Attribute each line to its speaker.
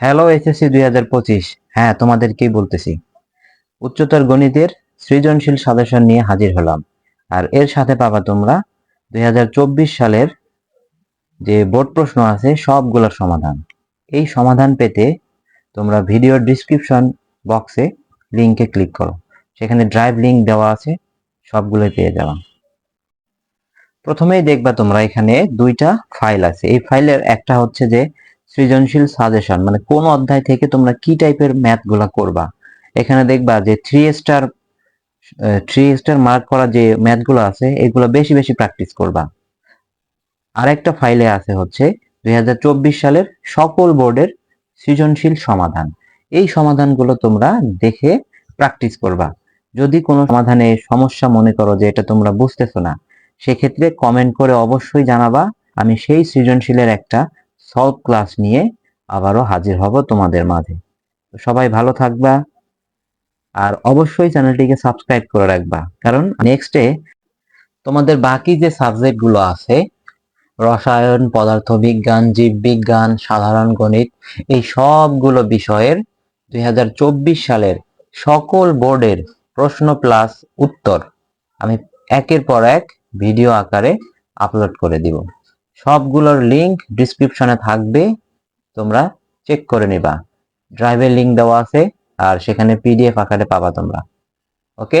Speaker 1: Hello SSC দুই হাজার পঁচিশ। হ্যাঁ তোমাদেরকেই বলতেছি। উচ্চতর গণিতের সৃজনশীল সাজেশন নিয়ে হাজির হলাম। আর এর সাথে পাবা তোমরা দুই হাজার চব্বিশ সালের যে বোর্ড প্রশ্ন আছে, সবগুলোর সমাধান। এই সমাধান পেতে তোমরা ভিডিওর ডিসক্রিপশন বক্সে লিংকে ক্লিক করো। সেখানে ড্রাইভ লিংক দেওয়া আছে, সবগুলোই পেয়ে যাওয়া প্রথমেই দেখবা তোমরা এখানে দুইটা ফাইল আছে। এই ফাইলের একটা হচ্ছে যে সৃজনশীল সাজেশন মানে কোন অধ্যায় থেকে তোমরা কি টাইপের ম্যাথগুলা করবা? এখানে দেখবা যে three star three star mark করা যে ম্যাথগুলো আছে, এগুলো বেশি বেশি প্র্যাকটিস করবা। আরেকটা ফাইলে আছে হচ্ছে দুই হাজার চব্বিশ সালের সকল বোর্ডের সৃজনশীল সমাধান। এই সমাধানগুলো তোমরা দেখে প্র্যাকটিস করবা। যদি কোনো সমাধানে সমস্যা মনে করো যে এটা তোমরা বুঝতেছো না, সেক্ষেত্রে কমেন্ট করে অবশ্যই জানাবা। আমি সেই সৃজনশীলের একটা সলভ ক্লাস নিয়ে আবারও হাজির হব তোমাদের মাঝে। তো সবাই ভালো থাকবা আর অবশ্যই চ্যানেলটিকে সাবস্ক্রাইব করে রাখবা। কারণ নেক্সটে তোমাদের বাকি যে সাবজেক্টগুলো আছে, রসায়ন, পদার্থবিজ্ঞান, জীববিজ্ঞান, সাধারণ গণিত, এই সবগুলো বিষয়ের দুই হাজার চব্বিশ সালের সকল বোর্ডের প্রশ্ন প্লাস উত্তর আমি একের পর এক ভিডিও আকারে আপলোড করে দিব। সবগুলোর লিংক ডিসক্রিপশনে থাকবে। তোমরা চেক করে নিবা। ড্রাইভের লিংক দেওয়া আছে আর সেখানে পিডিএফ আকারে পাবা তোমরা। ওকে